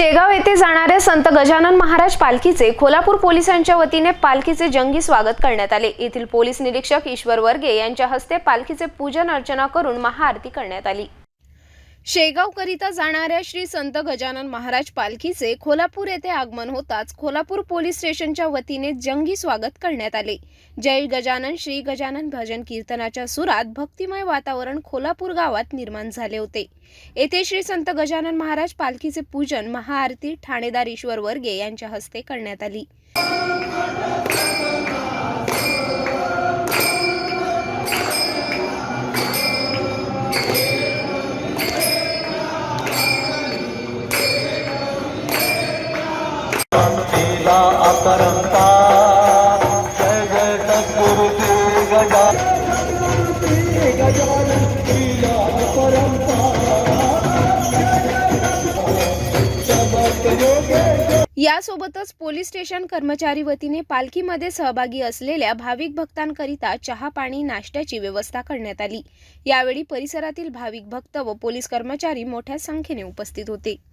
शेगाव येथे जाणाऱ्या संत गजानन महाराज पालखीचे कोल्हापूर पोलिसांच्या वतीने पालखीचे जंगी स्वागत करण्यात आले. येथील पोलीस निरीक्षक ईश्वर वर्गे यांच्या हस्ते पालखीचे पूजन अर्चना करून महाआरती करण्यात आली. शेगावकरिता जाणाऱ्या श्री संत गजानन महाराज पालखीचे खोलापूर येथे आगमन होताच खोलापूर पोलीस स्टेशनच्या वतीने जंगी स्वागत करण्यात आले. जय गजानन श्री गजानन भजन कीर्तनाच्या सुरात भक्तिमय वातावरण खोलापूर गावात निर्माण झाले होते. येथे श्री संत गजानन महाराज पालखीचे पूजन महाआरती ठाणेदार ईश्वर वर्गे यांच्या हस्ते करण्यात आली. जय जय सद्गुरु गजा। यासोबतच पोलीस स्टेशन कर्मचारी वतीने पालखीमध्ये सहभागी असलेल्या भाविक भक्तांकरिता चहा पाणी नाश्त्याची व्यवस्था करण्यात आली. यावेळी परिसरातील भाविक भक्त व पोलीस कर्मचारी मोठ्या संख्येने उपस्थित होते.